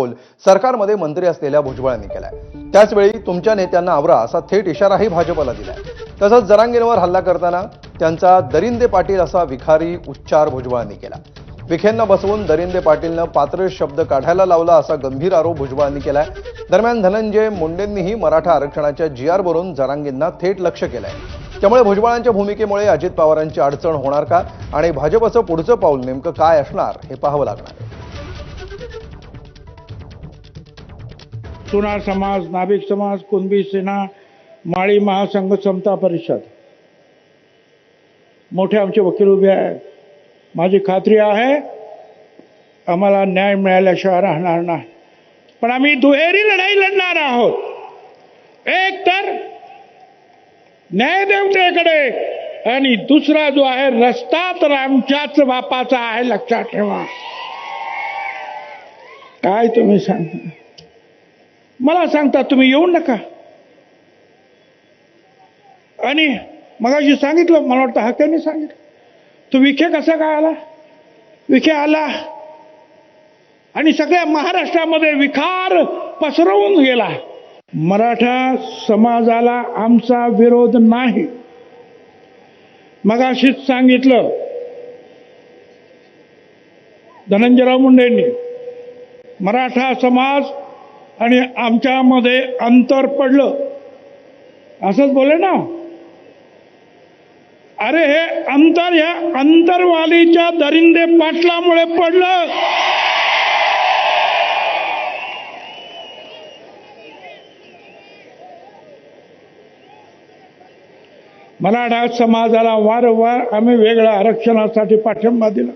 बोल सरकारमध्ये मंत्री असलेल्या भुजबळांनी केलाय. त्याचवेळी तुमच्या नेत्यांना आवरा असा थेट इशाराही भाजपला दिलाय. तसंच जरांगेंवर हल्ला करताना त्यांचा दरिंदे पाटील असा विखारी उच्चार भुजबळांनी केला. विखेंना बसवून दरिंदे पाटीलनं पात्र शब्द काढायला लावला असा गंभीर आरोप भुजबळांनी केलाय. दरम्यान धनंजय मुंडेंनीही मराठा आरक्षणाच्या जी आरवरून जरांगेंना थेट लक्ष केलंय. त्यामुळे भुजबळांच्या भूमिकेमुळे अजित पवारांची अडचण होणार का? आणि भाजपचं पुढचं पाऊल नेमकं काय असणार हे पाहावं लागणार. सुनार समाज नाभिक समाज कुणबी सेना माळी महासंघ समता परिषद. मोठे आमचे वकील उभे आहेत. माझी खात्री आहे आम्हाला न्याय मिळाल्याशिवाय राहणार नाही. पण आम्ही दुहेरी लढाई लढणार आहोत. एक तर न्यायदेवतेकडे आणि दुसरा जो आहे रस्ता तर आमच्याच बापाचा आहे लक्षात ठेवा. काय तुम्ही सांगता? मला सांगता तुम्ही येऊ नका. आणि मगाशी सांगितलं मला वाटतं हक्याने सांगितलं. तो विखे कसा काय आला? विखे आला आणि सगळ्या महाराष्ट्रामध्ये विखार पसरवून गेला. मराठा समाजाला आमचा विरोध नाही. मगाशीच सांगितलं धनंजयराव मुंडेंनी मराठा समाज आणि आमच्यामध्ये अंतर पडलं. असंच बोले ना. अरे हे अंतर ह्या अंतरवालीच्या दरिंदे पाटलामुळे पडलं. मराठा समाजाला वारंवार आम्ही वेगळ्या आरक्षणासाठी पाठिंबा दिला.